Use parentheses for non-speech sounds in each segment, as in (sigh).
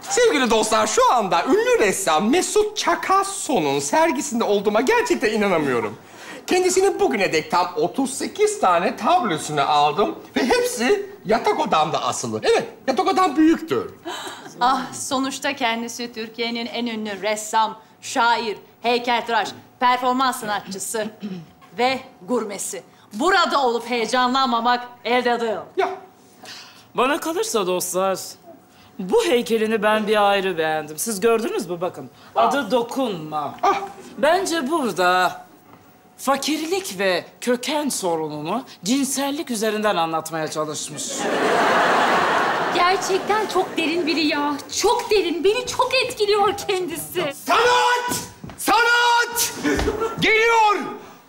Sevgili dostlar şu anda ünlü ressam Mesut Çakasso'nun sergisinde olduğuma gerçekten inanamıyorum. Kendisinin bugüne dek tam 38 tane tablosunu aldım ve hepsi yatak odamda asılı. Evet, yatak odam büyüktür. Ah, sonuçta kendisi Türkiye'nin en ünlü ressam, şair, heykeltıraş, performans sanatçısı (clears throat) ve gurmesi. Burada olup heyecanlanmamak elde değil. Ya, Bana kalırsa dostlar, bu heykelini ben bir ayrı beğendim. Siz gördünüz mü bakın. Adı Dokunma. ah, Bence burada fakirlik ve köken sorununu cinsellik üzerinden anlatmaya çalışmış. Gerçekten çok derin biri ya. Çok derin. Beni çok etkiliyor kendisi. Sanat! Geliyor!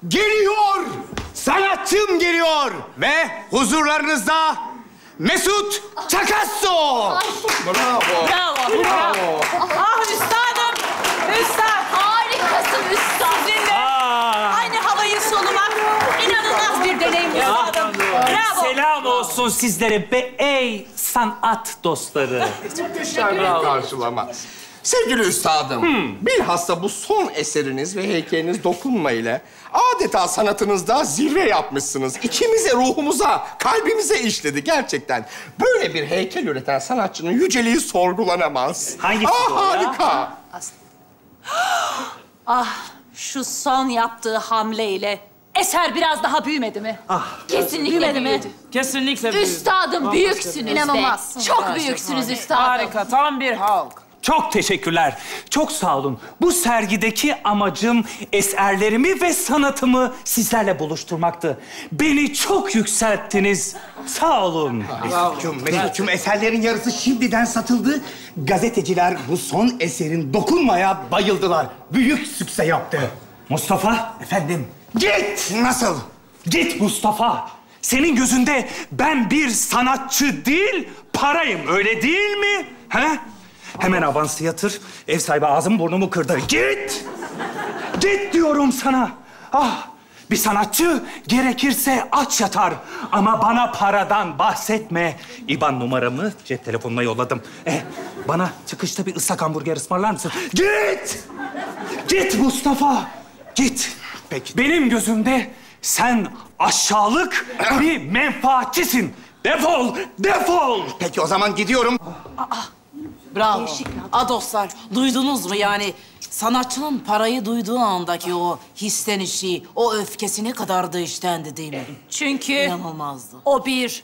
Geliyor! Sanatçım geliyor! Ve huzurlarınızda Mesut Çakasso! bravo. Bravo, bravo. Ah üstadım, üstad. Harikasın üstad. Sizinle Aa, aynı havayı solumak inanılmaz bir deneyim üstadım. Bravo. Selam olsun sizlere be ey sanat dostları. Muhteşem bir karşılama. Sevgili üstadım, bilhassa bu son eseriniz ve heykeliniz dokunma ile adeta sanatınızda zirve yapmışsınız. İçimize, ruhumuza, kalbimize işledi gerçekten. Böyle bir heykel üreten sanatçının yüceliği sorgulanamaz. Hangisi ah, bu ya? harika. (gasps) Ah, şu son yaptığı hamleyle eser biraz daha büyümedi mi? Kesinlikle Büyümedi mi? büyüdü. kesinlikle büyüdü. Üstadım büyüksünüz İnanılmaz. de. Çok büyüksünüz üstadım. Harika, tam bir halk. Çok teşekkürler. Çok sağ olun. Bu sergideki amacım eserlerimi ve sanatımı sizlerle buluşturmaktı. Beni çok yükselttiniz. Sağ olun. Mesut'cum, Mesut'cum eserlerin yarısı şimdiden satıldı. Gazeteciler bu son eserin dokunmaya bayıldılar. Büyük sükse yaptı. Mustafa, Efendim? Git! Nasıl? git Mustafa. Senin gözünde ben bir sanatçı değil, parayım. Öyle değil mi? He? Hemen avansı yatır. Ev sahibi ağzımı burnumu kırdı. Git! Git diyorum sana. Ah! Bir sanatçı gerekirse aç yatar. Ama bana paradan bahsetme. İban numaramı cep telefonuna yolladım. Eh, bana çıkışta bir ıslak hamburger ısmarlar mısın? Git! Git Mustafa! Git. Peki. Benim gözümde sen aşağılık bir menfaatçisin. Defol, defol! Peki o zaman gidiyorum. Bravo. A dostlar, duydunuz mu yani sanatçının parayı duyduğu andaki o hislenişi, o öfkesi ne kadar da iştendi değil mi? Çünkü İnanılmazdı. o bir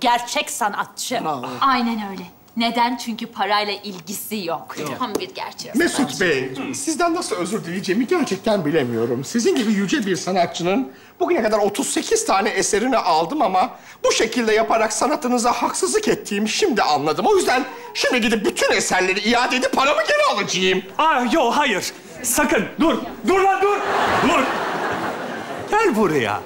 gerçek sanatçı. Aynen öyle. Neden? Çünkü parayla ilgisi yok. Tam bir gerçek. Mesut Bey, sizden nasıl özür dileyeceğimi gerçekten bilemiyorum. Sizin gibi yüce bir sanatçının bugüne kadar 38 tane eserini aldım ama bu şekilde yaparak sanatınıza haksızlık ettiğimi şimdi anladım. O yüzden şimdi gidip bütün eserleri iade edip paramı geri alacağım. Aa, yok hayır. Sakın dur. Dur lan dur. Dur. Gel buraya.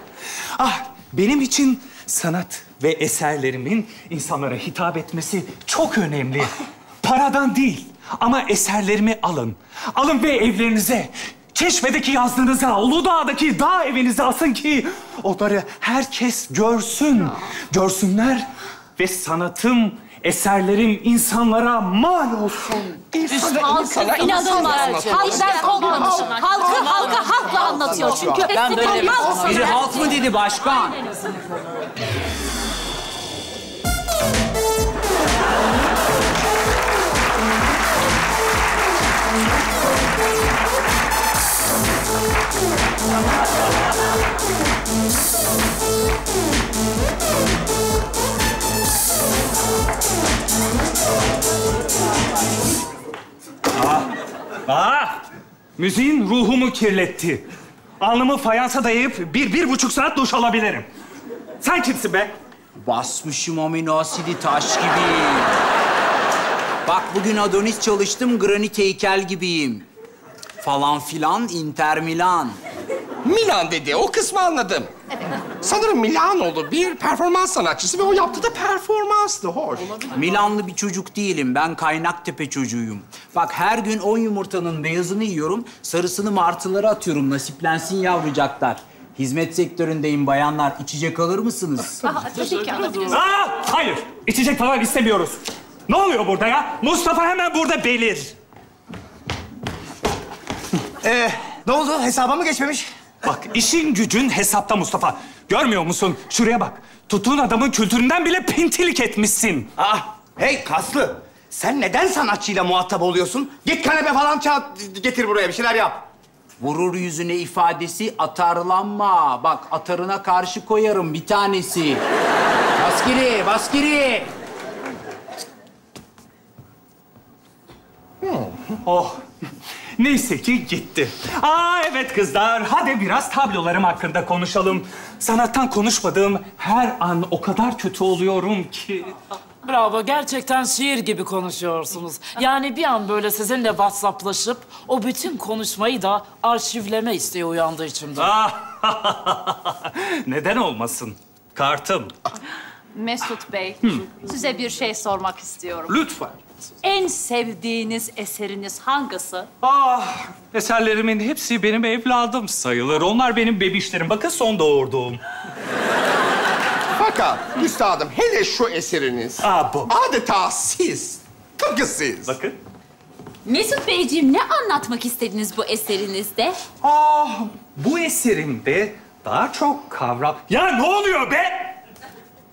Ah benim için sanat ve eserlerimin insanlara hitap etmesi çok önemli. Paradan değil ama eserlerimi alın. Alın ve evlerinize, Çeşme'deki yazlığınıza, Uludağ'daki dağ evinize asın ki onları herkes görsün. Görsünler ve sanatım, eserlerim insanlara mal olsun. İnsana İnanılmaz. Halktan kopmamış. Halkı halka halkla anlatıyor çünkü. Ben böyle bir- Halk Biri halk mı dedi başkan? Aa! Müziğin ruhumu kirletti. Alnımı fayansa dayayıp bir, bir buçuk saat duş alabilirim. Sen kimsin be? Basmışım amino asidi taş gibi. Bak bugün Adonis çalıştım, granit heykel gibiyim. Falan filan Inter Milan. Milan dedi, o kısmı anladım. Sanırım Milanoğlu bir performans sanatçısı ve o yaptığı da performanstı. Hoş. Milanlı bir çocuk değilim. Ben Kaynaktepe çocuğuyum. Bak her gün 10 yumurtanın beyazını yiyorum. Sarısını martılara atıyorum. Nasiplensin yavrucaklar. Hizmet sektöründeyim bayanlar. İçecek alır mısınız? (laughs) Aa, tabii ki alabiliriz. Aa, hayır. İçecek falan istemiyoruz. Ne oluyor burada ya? Mustafa hemen burada belir. Ee, ne oldu? Hesaba mı geçmemiş? Bak işin gücün hesapta Mustafa. Görmüyor musun? Şuraya bak. Tuttuğun adamın kültüründen bile pintilik etmişsin. Ah, hey kaslı. Sen neden sanatçıyla muhatap oluyorsun? Git kanepe falan çal, getir buraya bir şeyler yap. Vurur yüzüne ifadesi atarlanma. Bak atarına karşı koyarım bir tanesi. Baskiri, baskiri. Oh. Neyse ki gitti. Aa evet kızlar. Hadi biraz tablolarım hakkında konuşalım. Sanattan konuşmadığım her an o kadar kötü oluyorum ki. Bravo, gerçekten şiir gibi konuşuyorsunuz. Yani bir an böyle sizinle WhatsApp'laşıp o bütün konuşmayı da arşivleme isteği uyandı içimde. Ah, (laughs) Neden olmasın? Kartım. Mesut Bey, size bir şey sormak istiyorum. Lütfen. En sevdiğiniz eseriniz hangisi? Ah, eserlerimin hepsi benim evladım sayılır. Onlar benim bebişlerim. Bakın son doğurduğum. Fakat üstadım hele şu eseriniz. Aa, bu. Adeta siz. Tıpkı siz. Bakın. Mesut Beyciğim ne anlatmak istediniz bu eserinizde? Ah, bu eserimde daha çok kavram... Ya ne oluyor be?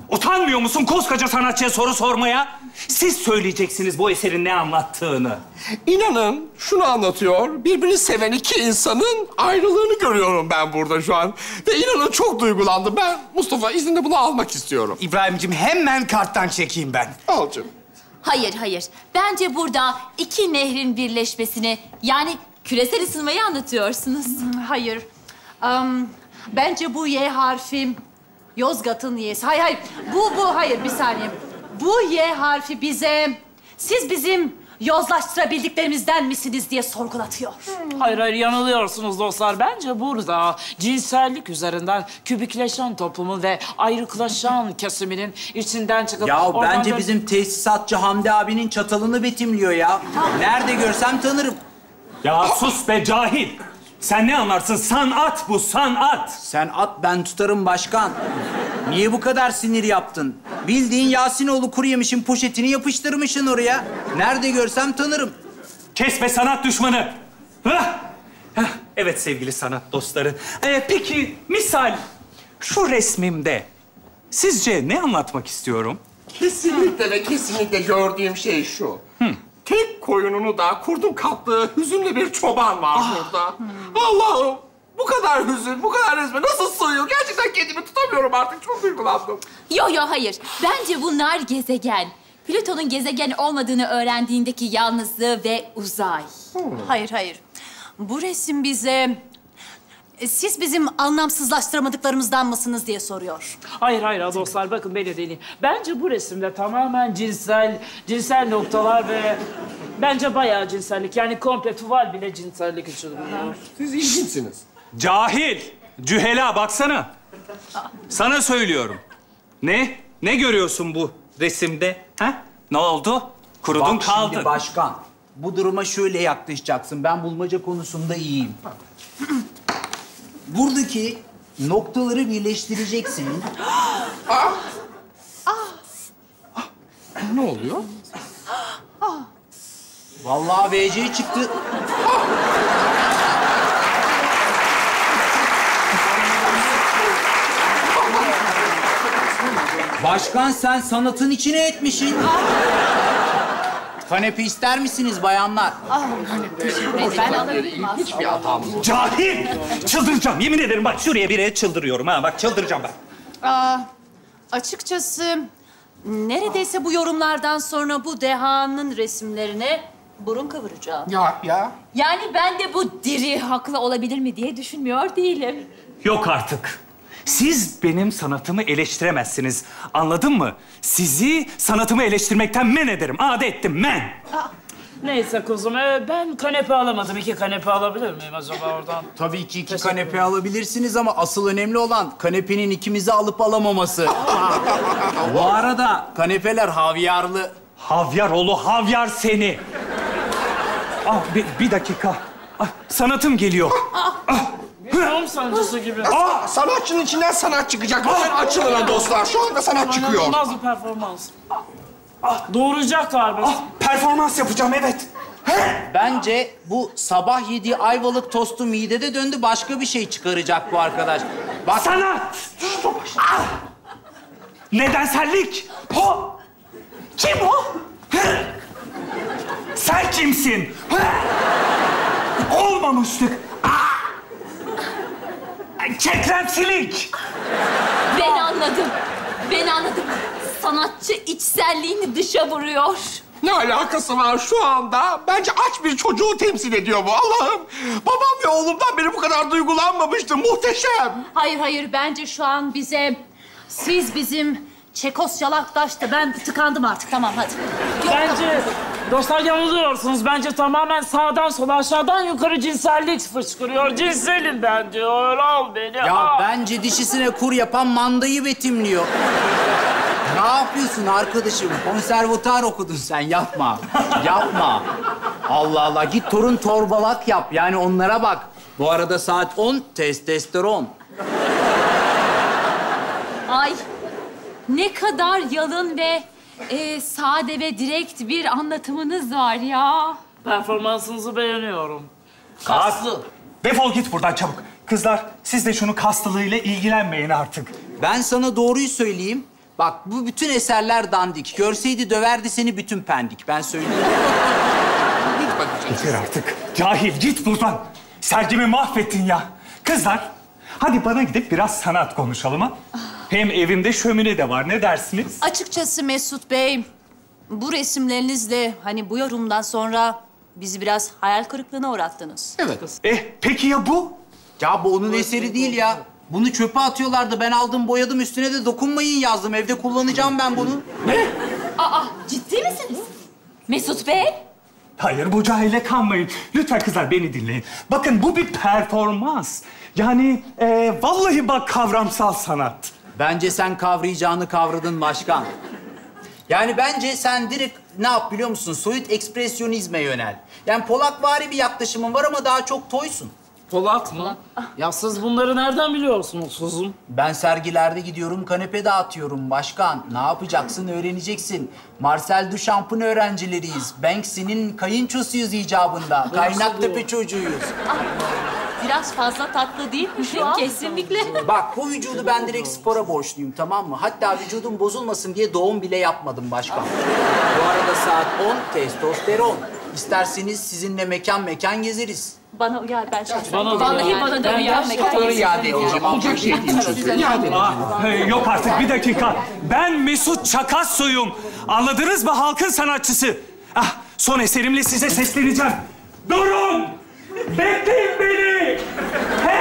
Utanmıyor musun koskoca sanatçıya soru sormaya? Siz söyleyeceksiniz bu eserin ne anlattığını. İnanın şunu anlatıyor. Birbirini seven iki insanın ayrılığını görüyorum ben burada şu an. Ve inanın çok duygulandım. Ben Mustafa izninde bunu almak istiyorum. İbrahim'cim hemen karttan çekeyim ben. Al canım. Hayır hayır. Bence burada iki nehrin birleşmesini yani küresel ısınmayı anlatıyorsunuz. Hayır. Am, bence bu Y harfi Yozgat'ın Y'si. Hayır hayır. Bu bu hayır bir saniye. Bu Y harfi bize siz bizim yozlaştırabildiklerimizden misiniz diye sorgulatıyor. Hayır hayır yanılıyorsunuz dostlar. Bence burada cinsellik üzerinden kübikleşen toplumun ve ayrıklaşan kesiminin içinden çıkıp... Ya oradan bence dön- bizim tesisatçı Hamdi abinin çatalını betimliyor ya. Nerede görsem tanırım. Ya sus be cahil. Sen ne anlarsın? Sanat bu, sanat. Sen at ben tutarım başkan. Niye bu kadar sinir yaptın? Bildiğin Yasinoğlu kuru yemişin poşetini yapıştırmışsın oraya. Nerede görsem tanırım. Kes be sanat düşmanı. Hah! Hah, Evet sevgili sanat dostları. Ee, peki misal şu resmimde sizce ne anlatmak istiyorum? Kesinlikle ve kesinlikle gördüğüm şey şu. Tek koyununu da kurdun kaptığı hüzünlü bir çoban var burada. Allah'ım bu kadar hüzün, bu kadar resme nasıl sığıyor? Gerçekten kendimi tutamıyorum artık. Çok duygulandım. Yo yo hayır. Bence bunlar gezegen. Plüton'un gezegen olmadığını öğrendiğindeki yalnızlığı ve uzay. Hayır hayır. Bu resim bize siz bizim anlamsızlaştıramadıklarımızdan mısınız diye soruyor. Hayır hayır dostlar bakın beni dinleyin. Bence bu resimde tamamen cinsel, cinsel noktalar ve bence bayağı cinsellik. Yani komple tuval bile cinsellik için. Siz ilginçsiniz. Cahil, cühela baksana. Sana söylüyorum. Ne? Ne görüyorsun bu resimde? Ha? Ne oldu? Kurudun Bak kaldın. şimdi başkan. Bu duruma şöyle yaklaşacaksın. Ben bulmaca konusunda iyiyim. Buradaki noktaları birleştireceksin. (gasps) Ne oluyor? (gasps) Vallahi VC çıktı. Başkan sen sanatın içine etmişsin. (laughs) Kanepe ister misiniz bayanlar? Ben alırım aslında. İlginç bir hatam bu. Cahil! Çıldıracağım. Yemin ederim bak şuraya bire çıldırıyorum ha. Bak çıldıracağım ben. Aa, açıkçası neredeyse bu yorumlardan sonra bu dehanın resimlerine burun kıvıracağım. Ya ya. Yani ben de bu diri haklı olabilir mi diye düşünmüyor değilim. Yok artık. Siz benim sanatımı eleştiremezsiniz. Anladın mı? Sizi sanatımı eleştirmekten men ederim. Ade ettim men. Neyse kuzum, ee, ben kanepe alamadım. İki kanepe alabilir miyim acaba oradan? Tabii ki iki kanepe alabilirsiniz ama asıl önemli olan kanepenin ikimizi alıp alamaması. Bu arada kanepeler havyarlı. Havyar oğlu havyar seni. Ah bir, bir dakika. Ah, sanatım geliyor. Doğum sancısı gibi. Aa, sanatçının içinden sanat çıkacak. Lütfen açılın ha dostlar. Şu anda sanat çıkıyor. İnanılmaz bir performans. Doğuracak galiba. Ah, performans yapacağım evet. Bence bu sabah yediği ayvalık tostu midede döndü başka bir şey çıkaracak bu arkadaş. Bak Sanat! Ah! Nedensellik! O! Kim o? Sen kimsin? Hı? Olmamışlık! Kekremsilik! Ben anladım. Ben anladım. Sanatçı içselliğini dışa vuruyor. Ne alakası var şu anda? Bence aç bir çocuğu temsil ediyor bu. Allah'ım. Babam ve oğlumdan beri bu kadar duygulanmamıştım. Muhteşem. Hayır hayır bence şu an bize siz bizim Çekoslovak'taştı. Ben tıkandım artık. Tamam hadi. Bence dostlar yanılıyorsunuz. Bence tamamen sağdan sola, aşağıdan yukarı cinsellik fışkırıyor. Cinselim ben diyor. Al beni. ya al. bence dişisine kur yapan mandayı betimliyor. ne yapıyorsun arkadaşım? Konservatuar okudun sen. Yapma. Yapma. Allah Allah. Git torun torbalak yap. Yani onlara bak. Bu arada saat 10 testosteron. Ay ne kadar yalın ve e, sade ve direkt bir anlatımınız var ya. Performansınızı beğeniyorum. Kaslı. Defol git buradan çabuk. Kızlar siz de şunu kaslılığıyla ilgilenmeyin artık. Ben sana doğruyu söyleyeyim. Bak bu bütün eserler dandik. Görseydi döverdi seni bütün pendik. Ben söyleyeyim. (laughs) Yeter artık. Cahil git buradan. Sergimi mahvettin ya. Kızlar hadi bana gidip biraz sanat konuşalım ha. Hem evimde şömine de var. Ne dersiniz? Açıkçası Mesut Bey, bu resimlerinizle hani bu yorumdan sonra bizi biraz hayal kırıklığına uğrattınız. Eh peki ya bu? Ya bu onun eseri değil ya. Bunu çöpe atıyorlardı. Ben aldım boyadım üstüne de dokunmayın yazdım. Evde kullanacağım ben bunu. Aa ciddi misiniz? Mesut Bey? Hayır bu cahile kanmayın. Lütfen kızlar beni dinleyin. Bakın bu bir performans. Yani e, vallahi bak kavramsal sanat. Bence sen kavrayacağını kavradın başkan. Yani bence sen direkt ne yap biliyor musun? Soyut ekspresyonizme yönel. Yani Polakvari bir yaklaşımın var ama daha çok toysun. Polat mı? Ya siz bunları nereden biliyorsunuz kuzum? Ben sergilerde gidiyorum, kanepe dağıtıyorum başkan. Ne yapacaksın öğreneceksin. Marcel Duchamp'ın öğrencileriyiz. Banksy'nin kayınçosuyuz icabında. Kaynaktepe çocuğuyuz. Biraz fazla tatlı değil mi şu an? Kesinlikle. Bak bu vücudu ben direkt spora borçluyum tamam mı? Hatta vücudum bozulmasın diye doğum bile yapmadım başkan. Bu arada saat 10 testosteron. İsterseniz sizinle mekan mekan gezeriz. Bana uyar ben şahsen. Bana da Vallahi yani. bana da uyar. Onları iade edeceğim. Olacak şey değil çünkü. İade edeceğim. Ah, yok artık bir dakika. Ben Mesut Çakassoy'um. Anladınız mı halkın sanatçısı? Ah son eserimle size sesleneceğim. Durun! Fifteen minutes!